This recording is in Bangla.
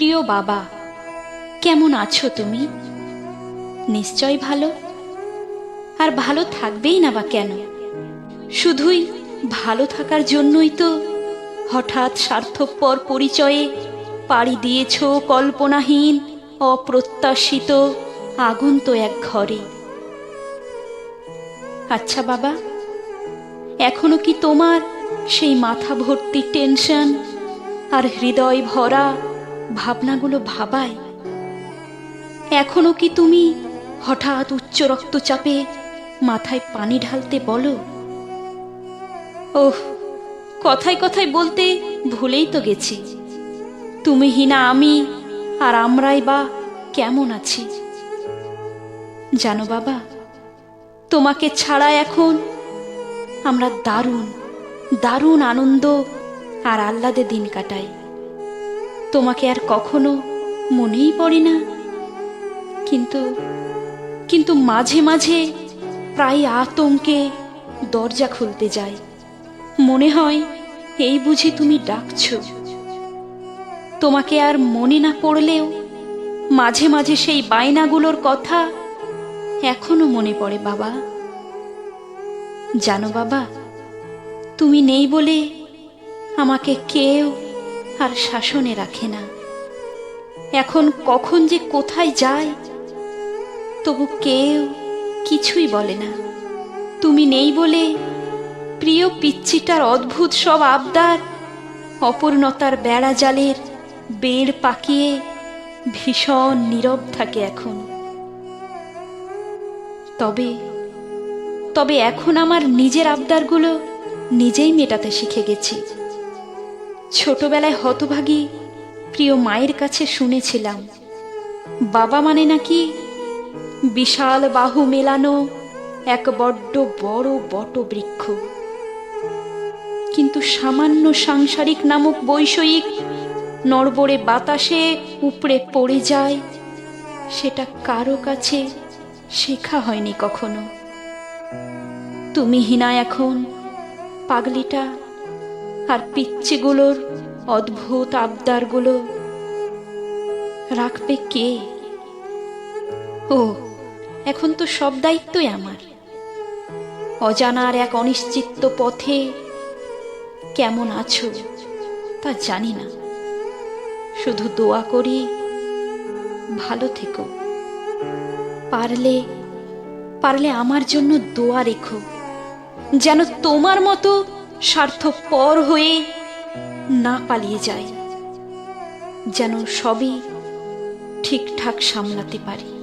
প্রিয় বাবা, কেমন আছো তুমি? নিশ্চয় ভালো। আর ভালো থাকবেই না বা কেন? শুধুই ভালো থাকার জন্যই তো হঠাৎ স্বার্থপর পরিচয়ে পাড়ি দিয়েছ কল্পনাহীন, অপ্রত্যাশিত আগন্ত এক ঘরে। আচ্ছা বাবা, এখনও কি তোমার সেই মাথা ভর্তি টেনশন আর হৃদয় ভরা ভাবনাগুলো ভাবায়। এখনও কি তুমি হঠাৎ উচ্চ রক্তচাপে মাথায় পানি ঢালতে বলো? ওহ, কথায় কথায় বলতে ভুলেই তো গেছি। তুমি হিনা আমি আর আমরাই বা কেমন আছি? জানো বাবা, তোমাকে ছাড়া এখন আমরা দারুণ দারুণ আনন্দ আর আহ্লাদে দিন কাটাই। তোমাকে আর কখনো মনেই পড়ে না। কিন্তু কিন্তু মাঝে মাঝে প্রায় আতঙ্কে দরজা খুলতে যায় মনে হয়, এই বুঝি তুমি ডাকছ। তোমাকে আর মনে না পড়লেও মাঝে মাঝে সেই বায়নাগুলোর কথা এখনও মনে পড়ে বাবা। জানো বাবা, তুমি নেই বলে আমাকে কেউ আর শাসনে রাখে না। এখন কখন যে কোথায় যায়, তবু কেউ কিছুই বলে না। তুমি নেই বলে প্রিয় পিচ্ছিটার অদ্ভুত সব আবদার, অপূর্ণতার বেড়া জালের বেড় পাকিয়ে ভীষণ নীরব থাকে এখন। তবে তবে এখন আমার নিজের আবদারগুলো নিজেই মেটাতে শিখে গেছি। ছোটবেলায় হতভাগী প্রিয় মায়ের কাছে শুনেছিলাম, বাবা মানে নাকি বিশাল বাহু মেলানো এক বড্ড বড় বট বৃক্ষ কিন্তু সামান্য সাংসারিক নামক বৈষয়িক নড়বড়ে বাতাসে উপড়ে পড়ে যায়, সেটা কারও কাছে শেখা হয়নি কখনো। তুমি হিনা এখন পাগলিটা আর পিচ্চিগুলোর অদ্ভুত আবদারগুলো রাখবে কে? ও, এখন তো সব দায়িত্বই আমার। অজানার এক অনিশ্চিত পথে কেমন আছো তা জানি না। শুধু দোয়া করি, ভালো থেকো। পারলে পারলে আমার জন্য দোয়া রেখো। যেন তোমার মতো স্বার্থপর হয়ে না পালিয়ে যায় যেন সবই ঠিকঠাক সামলাতে পারি।